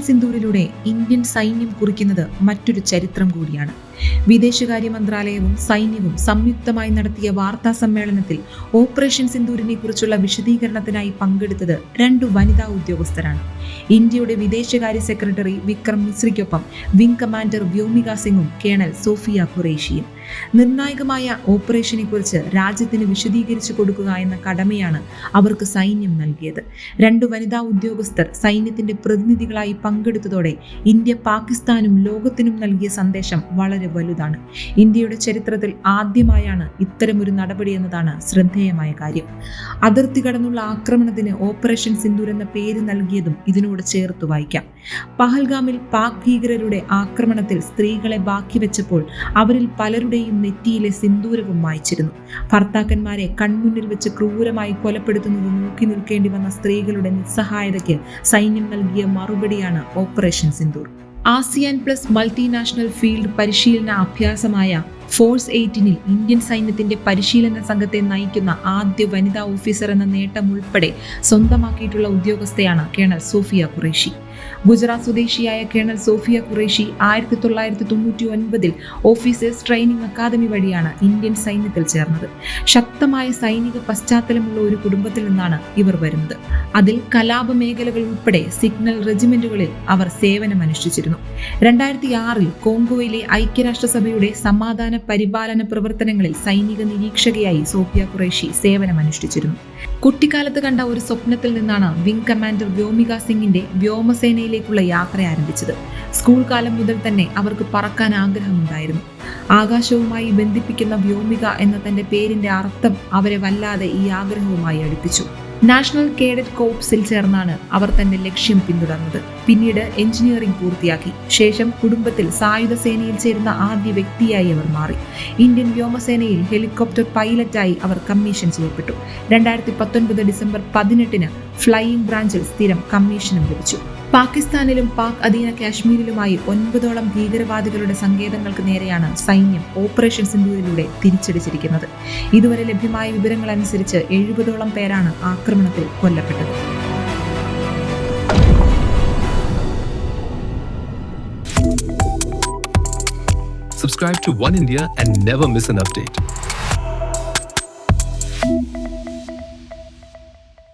ഭീകരതയിലൂടെ Indian സൈന്യം കുറിക്കുന്നത് മറ്റൊരു ചരിത്രം കൂടിയാണ്. വിദേശകാര്യ മന്ത്രാലയവും സൈന്യവും സംയുക്തമായി നടത്തിയ വാർത്താ സമ്മേളനത്തിൽ ഓപ്പറേഷൻ സിന്ദൂരിനെ കുറിച്ചുള്ള വിശദീകരണത്തിനായി പങ്കെടുത്തത് രണ്ടു വനിതാ ഉദ്യോഗസ്ഥരാണ്. ഇന്ത്യയുടെ വിദേശകാര്യ സെക്രട്ടറി വിക്രം മിശ്രിക്കൊപ്പം വിംഗ് കമാൻഡർ വ്യോമിക സിംഗും കേണൽ സോഫിയ ഖുറേഷിയും. നിർണായകമായ ഓപ്പറേഷനെ കുറിച്ച് രാജ്യത്തിന് വിശദീകരിച്ചു കൊടുക്കുക എന്ന കടമയാണ് അവർക്ക് സൈന്യം നൽകിയത്. രണ്ടു വനിതാ ഉദ്യോഗസ്ഥർ സൈന്യത്തിന്റെ പ്രതിനിധികളായി പങ്കെടുത്തതോടെ ഇന്ത്യ പാകിസ്ഥാനും ലോകത്തിനും നൽകിയ സന്ദേശം വളരെ വലുതാണ്. ഇന്ത്യയുടെ ചരിത്രത്തിൽ ആദ്യമായാണ് ഇത്തരമൊരു നടപടി എന്നതാണ് ശ്രദ്ധേയമായ കാര്യം. അതിർത്തി കടന്നുള്ള ആക്രമണത്തിന് ഓപ്പറേഷൻ സിന്ദൂർ എന്ന പേര് നൽകിയതും ഇതിനോട് ചേർത്ത് വായിക്കാം. പഹൽഗാമിൽ പാക് ഭീകരരുടെ ആക്രമണത്തിൽ സ്ത്രീകളെ ബാക്കി വെച്ചപ്പോൾ അവരിൽ പലരുടെയും നെറ്റിയിലെ സിന്ദൂരവും മായ്ച്ചിരുന്നു. ഭർത്താക്കന്മാരെ കൺമുന്നിൽ വെച്ച് ക്രൂരമായി കൊലപ്പെടുത്തുന്നത് നോക്കി നിൽക്കേണ്ടി വന്ന സ്ത്രീകളുടെ നിസ്സഹായതയ്ക്ക് സൈന്യം നൽകിയ മറുപടിയാണ് operation Sindoor. ASEAN plus multinational field പരിശീലന അഭ്യാസമായ ഫോഴ്സ് എയ്റ്റീനിൽ ഇന്ത്യൻ സൈന്യത്തിന്റെ പരിശീലന സംഘത്തെ നയിക്കുന്ന ആദ്യ വനിതാ ഓഫീസർ എന്ന നേട്ടം ഉൾപ്പെടെ സ്വന്തമാക്കിയിട്ടുള്ള ഉദ്യോഗസ്ഥയാണ് കേണൽ സോഫിയ ഖുറേഷി. ഗുജറാത്ത് സ്വദേശിയായ കേണൽ സോഫിയ ഖുറേഷി ആയിരത്തി തൊള്ളായിരത്തി തൊണ്ണൂറ്റി ഒൻപതിൽ ഓഫീസേഴ്സ് ട്രെയിനിങ് അക്കാദമി വഴിയാണ് ഇന്ത്യൻ സൈന്യത്തിൽ ചേർന്നത്. ശക്തമായ സൈനിക പശ്ചാത്തലമുള്ള ഒരു കുടുംബത്തിൽ നിന്നാണ് ഇവർ വരുന്നത്. അതിൽ കലാപ മേഖലകൾ ഉൾപ്പെടെ സിഗ്നൽ റെജിമെന്റുകളിൽ അവർ സേവനമനുഷ്ഠിച്ചിരുന്നു. രണ്ടായിരത്തി ആറിൽ കോങ്കോയിലെ ഐക്യരാഷ്ട്രസഭയുടെ സമാധാന പരിപാലന പ്രവർത്തനങ്ങളിൽ സൈനിക നിരീക്ഷകയായി സോഫിയ ഖുറേഷി സേവനമനുഷ്ഠിച്ചിരുന്നു കുട്ടിക്കാലത്ത് കണ്ട ഒരു സ്വപ്നത്തിൽ നിന്നാണ് വിംഗ് കമാൻഡർ വ്യോമിക സിംഗിന്റെ വ്യോമസേനയിലേക്കുള്ള യാത്ര ആരംഭിച്ചത്. സ്കൂൾ കാലം മുതൽ തന്നെ അവർക്ക് പറക്കാൻ ആഗ്രഹമുണ്ടായിരുന്നു. ആകാശവുമായി ബന്ധിപ്പിക്കുന്ന വ്യോമിക എന്ന തന്റെ പേരിന്റെ അർത്ഥം അവരെ വല്ലാതെ ഈ ആഗ്രഹവുമായി അടുപ്പിച്ചു. നാഷണൽ കേഡറ്റ് കോപ്സിൽ ചേർന്നാണ് അവർ തന്റെ ലക്ഷ്യം പിന്തുടർന്നത്. പിന്നീട് എഞ്ചിനീയറിംഗ് പൂർത്തിയാക്കി. ശേഷം കുടുംബത്തിൽ സായുധ സേനയിൽ ചേരുന്ന ആദ്യ വ്യക്തിയായി അവർ മാറി. ഇന്ത്യൻ വ്യോമസേനയിൽ ഹെലികോപ്റ്റർ പൈലറ്റായി അവർ കമ്മീഷൻ ചെയ്യപ്പെട്ടു. രണ്ടായിരത്തി പത്തൊൻപത് ഡിസംബർ പതിനെട്ടിന് ഫ്ലൈയിംഗ് ബ്രാഞ്ചിൽ സ്ഥിരം കമ്മീഷനും ലഭിച്ചു. പാകിസ്ഥാനിലും പാക് അധീന കാശ്മീരിലുമായി ഒൻപതോളം ഭീകരവാദികളുടെ സങ്കേതങ്ങൾക്ക് നേരെയാണ് സൈന്യം ഓപ്പറേഷൻ സിന്ധുവിലൂടെ തിരിച്ചടിച്ചിരിക്കുന്നത് ഇതുവരെ ലഭ്യമായ വിവരങ്ങൾ അനുസരിച്ച് എഴുപതോളം പേരാണ് ആക്രമണത്തിൽ കൊല്ലപ്പെട്ടത് Subscribe to One India and never miss an update.